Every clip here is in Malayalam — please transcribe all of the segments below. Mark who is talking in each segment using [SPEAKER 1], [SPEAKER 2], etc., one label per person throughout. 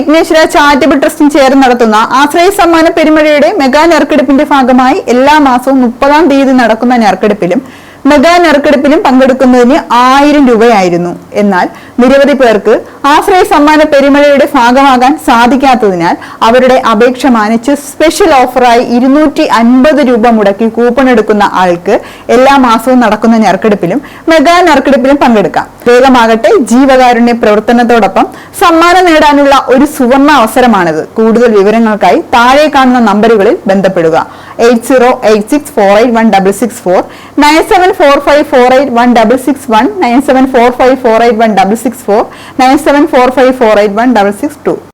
[SPEAKER 1] വിഘ്നേശ്വര ചാരിറ്റബിൾ ട്രസ്റ്റും ചേർന്ന് നടത്തുന്ന ആശ്രയ സമ്മാന പെരുമഴയുടെ മെഗാ നെറുക്കെടുപ്പിന്റെ ഭാഗമായി എല്ലാ മാസവും മുപ്പതാം തീയതി നടക്കുന്ന നെറുക്കെടുപ്പിലും മെഗാ നറുക്കെടുപ്പിലും പങ്കെടുക്കുന്നതിന് ആയിരം രൂപയായിരുന്നു. എന്നാൽ നിരവധി പേർക്ക് ആശ്രയ സമ്മാന പെരുമഴയുടെ ഭാഗമാകാൻ സാധിക്കാത്തതിനാൽ അവരുടെ അപേക്ഷ മാനിച്ച് സ്പെഷ്യൽ ഓഫറായി ഇരുന്നൂറ്റി അൻപത് രൂപ മുടക്കി കൂപ്പൺ എടുക്കുന്ന ആൾക്ക് എല്ലാ മാസവും നടക്കുന്ന ഞെറുക്കെടുപ്പിലും മെഗാ നറുക്കെടുപ്പിലും പങ്കെടുക്കാം. വേഗമാകട്ടെ ജീവകാരുണ്യ പ്രവർത്തനത്തോടൊപ്പം സമ്മാനം നേടാനുള്ള ഒരു സുവർണ അവസരമാണിത്. കൂടുതൽ വിവരങ്ങൾക്കായി താഴെ കാണുന്ന നമ്പറുകളിൽ ബന്ധപ്പെടുക. Eight zero eight six four eight one double six four nine seven four five four eight one double six one nine seven four five four eight one double six four nine seven four five four eight one double six to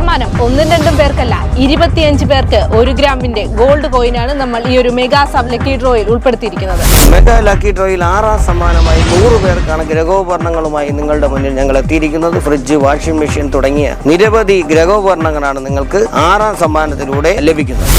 [SPEAKER 2] സമ്മാനം ഒന്നും രണ്ടും പേർക്കല്ല ഇരുപത്തിയഞ്ച് പേർക്ക് ഒരു ഗ്രാമിന്റെ ഗോൾഡ് കോയിനാണ് നമ്മൾ ഈ ഒരു മെഗാ സബ് ലക്കി ഡ്രോയിൽ ഉൾപ്പെടുത്തിയിരിക്കുന്നത്.
[SPEAKER 3] മെഗാ ലക്കി ഡ്രോയിൽ ആറാം സമ്മാനമായി നൂറ് പേർക്കാണ് ഗ്രഹോപകരണങ്ങളുമായി നിങ്ങളുടെ മുന്നിൽ ഞങ്ങൾ എത്തിയിരിക്കുന്നത്. ഫ്രിഡ്ജ് വാഷിംഗ് മെഷീൻ തുടങ്ങിയ നിരവധി ഗ്രഹോപകരണങ്ങളാണ് നിങ്ങൾക്ക് ആറാം സമ്മാനത്തിലൂടെ ലഭിക്കുന്നത്.